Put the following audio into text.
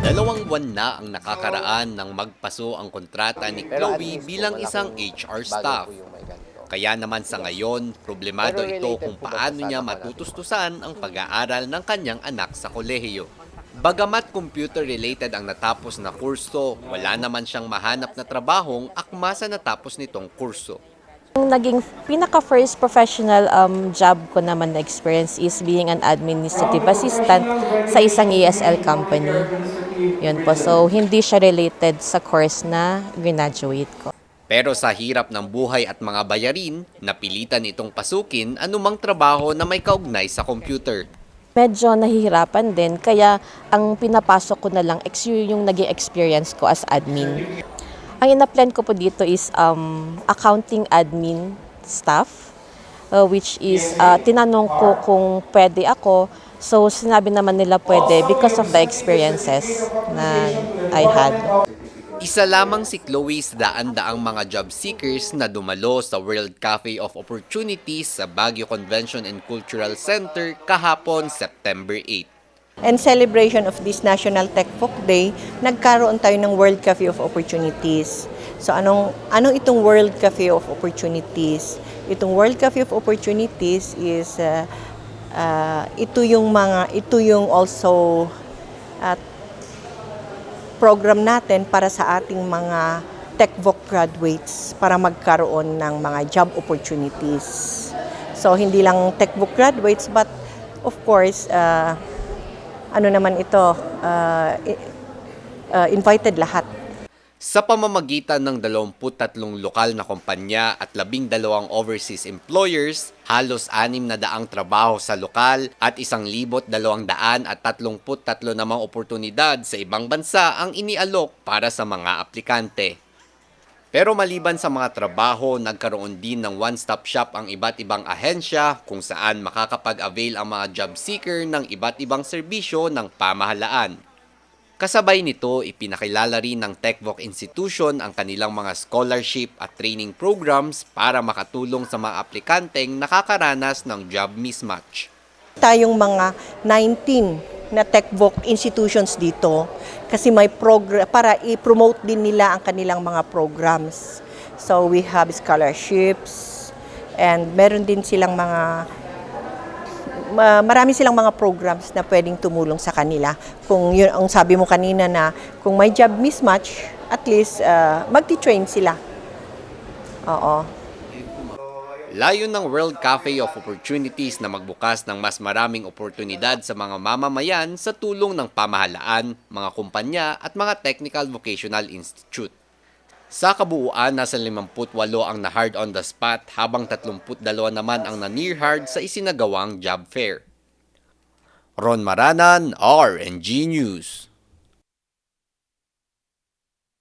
Dalawang buwan na ang nakakaraan ng magpaso ang kontrata ni Chloe bilang isang HR staff. Kaya naman sa ngayon, problemado ito kung paano niya matutustusan ang pag-aaral ng kanyang anak sa kolehiyo. Bagamat computer-related ang natapos na kurso, wala naman siyang mahanap na trabahong akma sa natapos nitong kurso. Yung naging pinaka-first professional um, job ko naman na experience is being an administrative assistant sa isang ESL company. Yun po. So, hindi siya related sa course na graduate ko. Pero sa hirap ng buhay at mga bayarin, napilitan itong pasukin anumang trabaho na may kaugnay sa computer. Medyo nahihirapan din, kaya ang pinapasok ko na lang yung naging experience ko as admin. Ang ina-plan ko po dito is um, accounting admin staff, uh, which is uh, tinanong ko kung pwede ako. So sinabi naman nila pwede because of the experiences na I had. Isa lamang si Chloe sa daan-daang mga job seekers na dumalo sa World Cafe of Opportunities sa Baguio Convention and Cultural Center kahapon September 8. and celebration of this National Tech Folk Day, nagkaroon tayo ng World Cafe of Opportunities. So anong anong itong World Cafe of Opportunities? Itong World Cafe of Opportunities is uh, uh, ito yung mga ito yung also at program natin para sa ating mga TechVoc graduates para magkaroon ng mga job opportunities. So hindi lang TechVoc graduates but of course uh, ano naman ito, uh, uh, invited lahat. Sa pamamagitan ng 23 lokal na kumpanya at 12 overseas employers, halos 6 na daang trabaho sa lokal at 1,200 at 33 namang oportunidad sa ibang bansa ang inialok para sa mga aplikante. Pero maliban sa mga trabaho, nagkaroon din ng one-stop shop ang iba't ibang ahensya kung saan makakapag-avail ang mga job seeker ng iba't ibang serbisyo ng pamahalaan. Kasabay nito, ipinakilala rin ng TechVoc Institution ang kanilang mga scholarship at training programs para makatulong sa mga aplikanteng nakakaranas ng job mismatch. Tayong mga 19 na TechVoc institutions dito kasi may program para i-promote din nila ang kanilang mga programs. So we have scholarships and meron din silang mga ma- marami silang mga programs na pwedeng tumulong sa kanila. Kung yun ang sabi mo kanina na kung may job mismatch, at least uh, magti-train sila. Oo. Layo ng World Cafe of Opportunities na magbukas ng mas maraming oportunidad sa mga mamamayan sa tulong ng pamahalaan, mga kumpanya at mga technical vocational institute. Sa kabuuan, nasa 58 ang na-hard on the spot habang 32 naman ang na-near hard sa isinagawang job fair. Ron Maranan, RNG News.